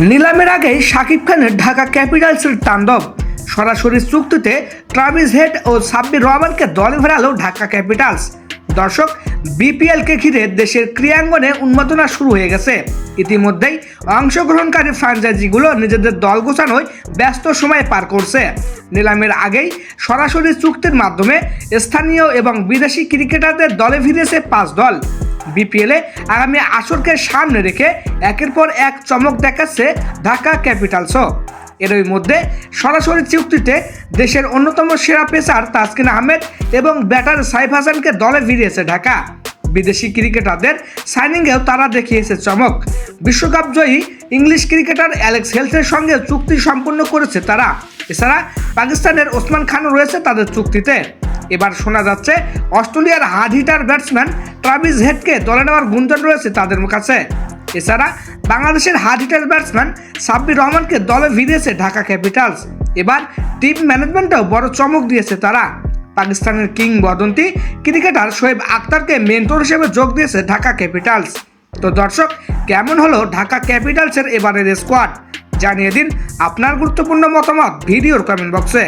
নিলামের আগেই শাকিব খানের ঢাকা ক্যাপিটালসের তাণ্ডব। সরাসরি চুক্তিতে ট্রাভিস হেড ও সাব্বির রহমানকে দলে ফেরালো ঢাকা ক্যাপিটালস। দর্শক, বিপিএলকে ঘিরে দেশের ক্রীড়াঙ্গনে উন্মাদনা শুরু হয়ে গেছে। ইতিমধ্যেই অংশগ্রহণকারী ফ্রাঞ্চাইজিগুলো নিজেদের দল গোছানোয় ব্যস্ত সময় পার করছে। নিলামের আগেই সরাসরি চুক্তির মাধ্যমে স্থানীয় এবং বিদেশি ক্রিকেটারদের দলে ফিরেছে পাঁচ দল। বিপিএলে আগামী আসরকে সামনে রেখে একের পর এক চমক দেখাচ্ছে ঢাকা ক্যাপিটালসও। এরই মধ্যে সরাসরি চুক্তিতে দেশের অন্যতম সেরা পেসার তাসকিন আহমেদ এবং ব্যাটার সাইফ হাসানকে দলে ফিরিয়েছে ঢাকা। বিদেশি ক্রিকেটারদের সাইনিংয়েও তারা দেখিয়েছে চমক। বিশ্বকাপ জয়ী ইংলিশ ক্রিকেটার অ্যালেক্স হেলসের সঙ্গে চুক্তি সম্পন্ন করেছে তারা। এছাড়া পাকিস্তানের ওসমান খানও রয়েছে তাদের চুক্তিতে। এবার শোনা যাচ্ছে, অস্ট্রেলিয়ার হার্ড হিটার ব্যাটসম্যান ট্রাভিস হেডকে দলে নেওয়ার গুঞ্জন রয়েছে তাদের কাছে। এছাড়া বাংলাদেশের হার্ড হিটার ব্যাটসম্যান সাব্বির রহমানকে দলে ভিড়িয়েছে ঢাকা ক্যাপিটালস এবার টিম ম্যানেজমেন্টেও বড় চমক দিয়েছে তারা। পাকিস্তানের কিংবদন্তি ক্রিকেটার শোয়েব আক্তারকে মেন্টর হিসেবে যোগ দিয়েছে ঢাকা ক্যাপিটালস তো দর্শক, কেমন হলো ঢাকা ক্যাপিটালসের এবারের স্কোয়াড জানিয়ে দিন আপনার গুরুত্বপূর্ণ মতামত ভিডিওর কমেন্ট বক্সে